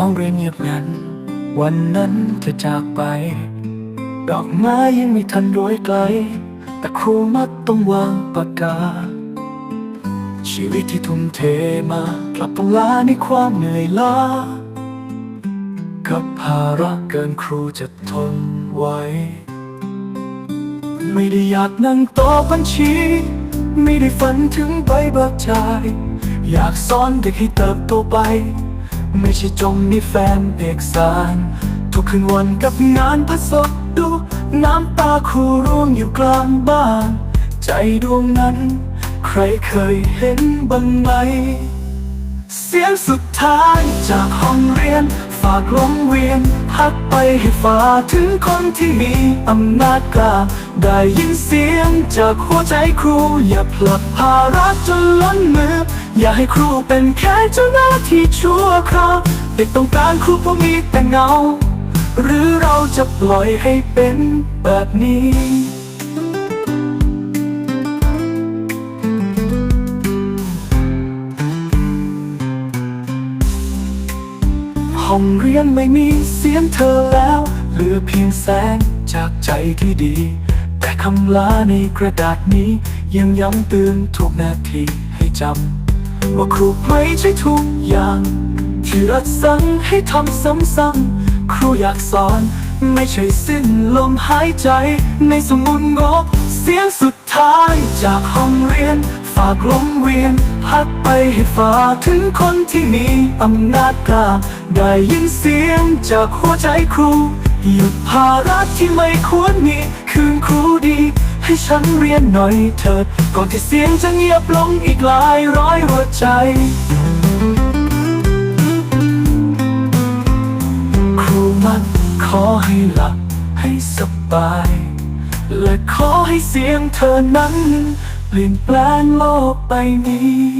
้องเรียนเงียบงัน วันนั้นเธอจากไป ดอกไม้ยังไม่ทันโรยไกล แต่ครูมัดต้องวางปากกา ชีวิตที่ทุ่มเทมากลับต้องลาในความเหนื่อยล้า กับภาระเกินครูจะทนไหวไม่ได้อยากนั่งต๊ะบัญชี ไม่ได้ฝันถึงใบเบิกจ่าย อยากสอนเด็กให้เติบโตไป ไม่ใช่จมในแฟนเอกสาร ทุกคืนวันกับงานพัสดุน้ำตาครูร่วงอยู่กลางบ้าน ใจดวงนั้น ใครเคยเห็นบ้างไหม เสียงสุดท้ายจากห้องเรียน ฝากลมเวียนพัดไปให้ฟ้าถึงคนที่มีอำนาจกล้า ได้ยินเสียงจากหัวใจครู อย่าผลักภาระจนล้นมือ อย่าให้ครูเป็นแค่เจ้าหน้าที่ชั่วคราวเด็กต้องการครูผู้มีแต่เงา หรือเราจะปล่อยให้เป็นแบบนี้ห้องเรียนไม่มีเสียงเธอแล้ว เหลือเพียงแสงจากใจที่ดี แต่คำลาในกระดาษนี้ยังย้ำเตือนทุกนาทีให้จำ ว่าครูไม่ใช่ทุกอย่าง ที่รัดสั่งให้ทำซ้ำๆครูอยากสอน ไม่ใช่สิ้นลมหายใจ ในสมุดงบ เสียงสุดท้ายจากห้องเรียน ฝากลมเวียน พัดไปให้ฟ้าถึงคนที่มีอำนาจกล้าได้ยินเสียงจากหัวใจครู หยุดภาระที่ไม่ควรมีคืนครูดี ให้ฉันเรียนหน่อยเถิด ก่อนที่เสียงจะเงียบลงอีกหลายร้อยหัวใจ ครูมันขอให้หลับให้สบาย และขอให้เสียงเธอนั้น เปลี่ยนแปลงโลกใบนี้